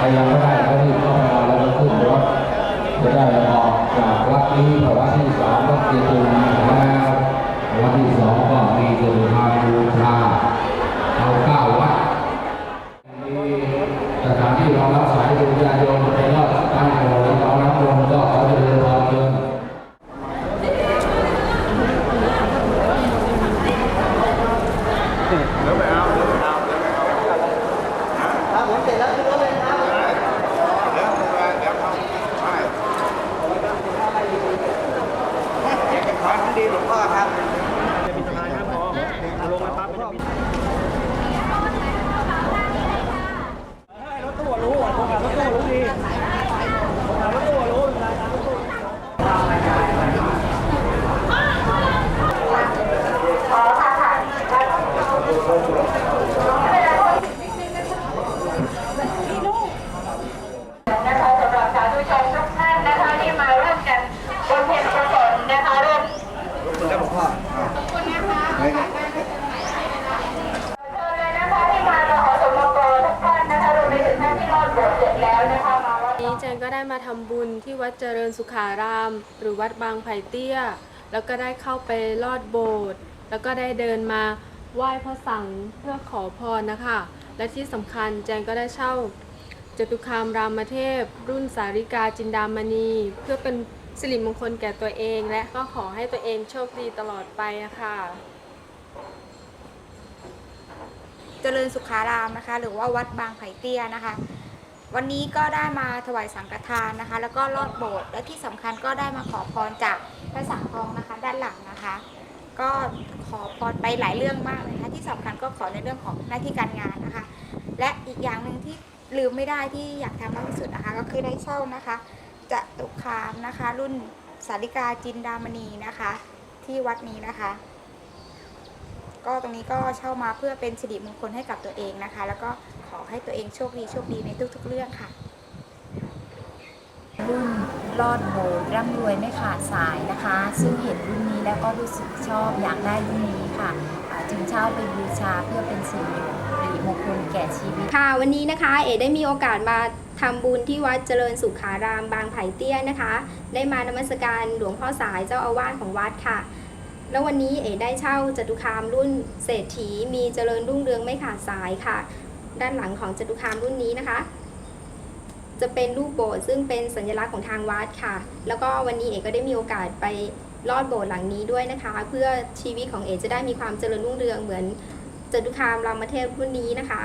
พยายามไม่ได้ก็รีบเข้ามาแล้วก็ขึ้นรถจะได้ออกจากวัดนี้พอวัดที่สองก็เตรียมตัวมาแล้ววัดที่สองก็มีเดินทางบูชาเอาเก้าวัดมีสถานที่รองรับสายดวงญาติโยมไปรอดตั้งโรงรองรับลมก็เขาจะเดินทางเดินแล้วไปเอาล้วไเอา นี้เจนก็ได้มาทำบุญที่วัดเจริญสุขาราม หรือวัดบางไผ่เตี้ย แล้วก็ได้เข้าไปลอดโบสถ์แล้วก็ได้เดินมาไหว้พระสังฆ์เพื่อขอพรนะคะ และที่สำคัญเจนก็ได้เช่าจตุคามรามเทพ รุ่นสาริกาจินดามณี เพื่อเป็นสิริมงคลแก่ตัวเอง และก็ขอให้ตัวเองโชคดีตลอดไปอะค่ะเจริญสุขารามนะคะ หรือว่าวัดบางไผ่เตี้ยนะคะ วันนี้ก็ได้มาถวายสังฆทานนะคะ แล้วก็ลอดโบสถ์และที่สำคัญก็ได้มาขอพรจากพระสังฆทองนะคะ ด้านหลังนะคะ ก็ขอพรไปหลายเรื่องมากเลยนะคะที่สำคัญก็ขอในเรื่องของหน้าที่การงานนะคะ และอีกอย่างหนึ่งที่ลืมไม่ได้ที่อยากทำมากที่สุดนะคะ ก็คือได้เช่านะคะจะตุคามนะคะ รุ่นสาริกาจินดามณีนะคะ ที่วัดนี้นะคะ ก็ตรงนี้ก็เช่ามาเพื่อเป็นสิริมงคลให้กับตัวเองนะคะ แล้วก็ขอให้ตัวเองโชคดีโชคดีในทุกๆเรื่องค่ะรุ่นรอดโบสถ์ร่ำรวยไม่ขาดสายนะคะ ซึ่งเห็นรุ่นนี้แล้วก็รู้สึกชอบอยากได้รุ่นนี้ค่ะอ่าจึงเช่าไปบูชาเพื่อเป็นสิริมงคลแก่ชีวิตค่ะ วันนี้นะคะ เอ๋ได้มีโอกาสมาทำบุญที่วัดเจริญสุขารามบางไผ่เตี้ยนะคะ ได้มานมัสการหลวงพ่อสายเจ้าอาวาสของวัดค่ะ แล้ววันนี้เอ๋ได้เช่าจตุคามรุ่นเศรษฐีมีเจริญรุ่งเรืองไม่ขาดสายค่ะ ด้านหลังของจตุคามรุ่นนี้นะคะ จะเป็นรูปโบสถ์ซึ่งเป็นสัญลักษณ์ของทางวัดค่ะ แล้วก็วันนี้เอ๋ก็ได้มีโอกาสไปลอดโบสถ์หลังนี้ด้วยนะคะ เพื่อชีวิตของเอ๋จะได้มีความเจริญรุ่งเรืองเหมือนจตุคามรามเทพรุ่นนี้นะคะ